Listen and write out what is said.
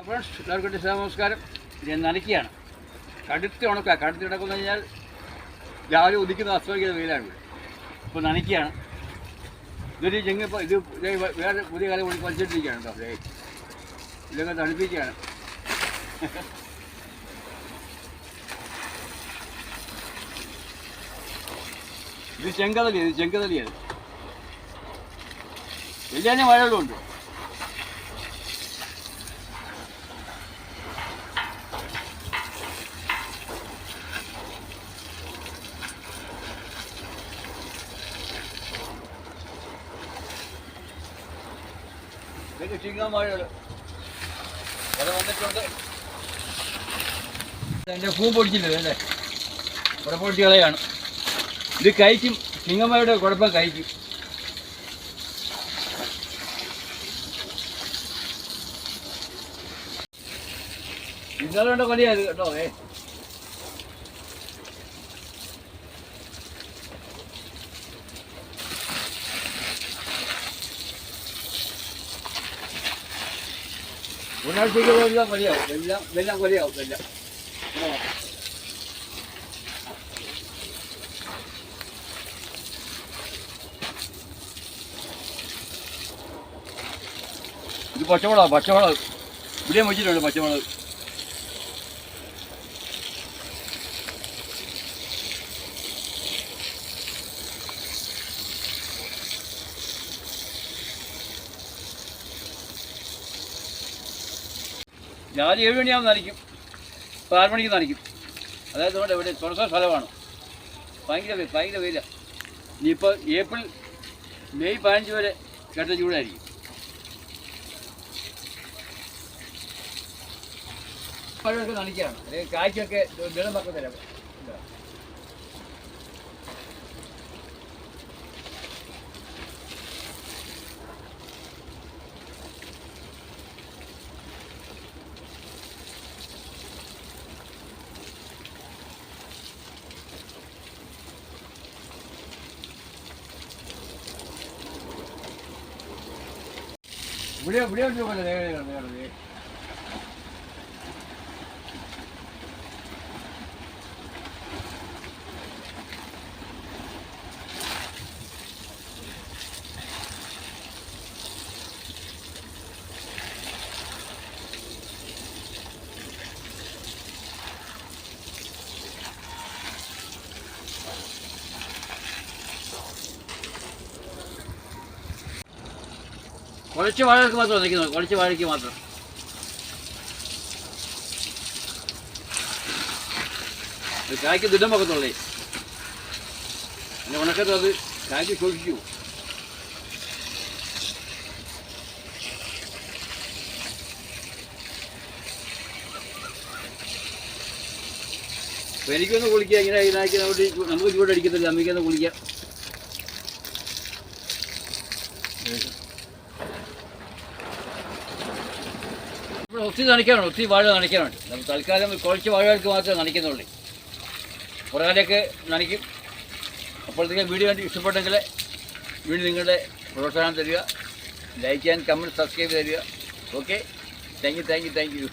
Friends എല്ലാവർക്കും നമസ്കാരം. ഞാൻ നനയ്ക്കുകയാണ്. കടുത്തി ഉണക്കുക കടുത്തി ഉണക്കുന്ന കഴിഞ്ഞാൽ രാവിലെ ഉദിക്കുന്ന അസ്തമിക്കുന്ന വെയിലാണ് ഇവിടെ. ഇപ്പോൾ നനയ്ക്കുകയാണ്. ഇതൊരു ചെങ്ങ് ഇത് വേറെ പുതിയ കാലം കൂടി വലിച്ചിട്ടിരിക്കുകയാണ് കേട്ടോ. ദേ. ഇതൊക്കെ തണുപ്പിക്കുകയാണ്. ഇത് ചെങ്കതലി ഇത് ചെങ്കതലിയത് വലിയ മഴകളുണ്ട്. ഇതൊക്കെ ചിങ്ങമാഴകൾ അത് വന്നിട്ടുണ്ട്. എന്റെ പൂ പൊടിച്ചില്ലേ ഇവിടെ പൊടിച്ച് കളയാണ് ഇത് കഴിക്കും. ചിങ്ങമ്മയുടെ കുഴപ്പം കഴിക്കും. ഇന്നലെ കൊണ്ട് ഇത് കേട്ടോ. ഏ? ഒരാഴ്ചയ്ക്ക് എല്ലാം കൊലയാവും എല്ലാം എല്ലാം കൊലയാവും എല്ലാം. ഇത് പച്ചമുളക് പച്ചമുളക് ഇവിടെയും വെച്ചിട്ടുണ്ട് പച്ചമുളക് ഞാൻ ഏഴ് മണിയാകുമ്പോൾ നനയ്ക്കും. ഇപ്പോൾ ആറ് മണിക്ക് നനയ്ക്കും. അതായത് നമ്മുടെ ഇവിടെ തുറസ്സ സ്ഥലമാണ്. ഭയങ്കര വെയിൽ ഭയങ്കര വെയിലാണ് ഇനിയിപ്പോൾ ഏപ്രിൽ മെയ് പതിനഞ്ച് വരെ കേട്ട ചൂടായിരിക്കും. പഴമൊക്കെ നനയ്ക്കുകയാണ് അല്ലെങ്കിൽ കായ്ക്കൊക്കെ വെള്ളം പക്കം തരാം ഇതാ. ഇവിടെ കുറച്ച് വാഴക്ക് മാത്രം നിൽക്കുന്നത് കുറച്ച് വാഴയ്ക്ക് മാത്രം. കായ്ക്ക് ദുരിതം വെക്കത്തുള്ളേ. പിന്നെ ഉണക്കത്ത് അത് കായ്ക്ക് ശോഷിച്ചു എനിക്കൊന്ന് കുളിക്കുക ഇങ്ങനെ ഇതാക്കി നമുക്ക് ചൂടടിക്കത്തില്ല. അമ്മയ്ക്കൊന്ന് കുളിക്കാം. ഒത്തിരി നനയ്ക്കാനുണ്ട് ഒത്തിരി വാഴ നനയ്ക്കാനുണ്ട്. നമ്മൾ തൽക്കാലം കുറച്ച് വാഴകൾക്ക് മാത്രമേ നനയ്ക്കുന്നുള്ളൂ. പുറകാലൊക്കെ നനയ്ക്കും. അപ്പോഴത്തേക്കും വീഡിയോ കണ്ടി ഇഷ്ടപ്പെട്ടെങ്കിൽ വീണ്ടും നിങ്ങളുടെ പ്രോത്സാഹനം തരിക. ലൈക്ക് ആൻഡ് കമന്റ് സബ്സ്ക്രൈബ് തരിക. Okay? Thank you thank you thank you.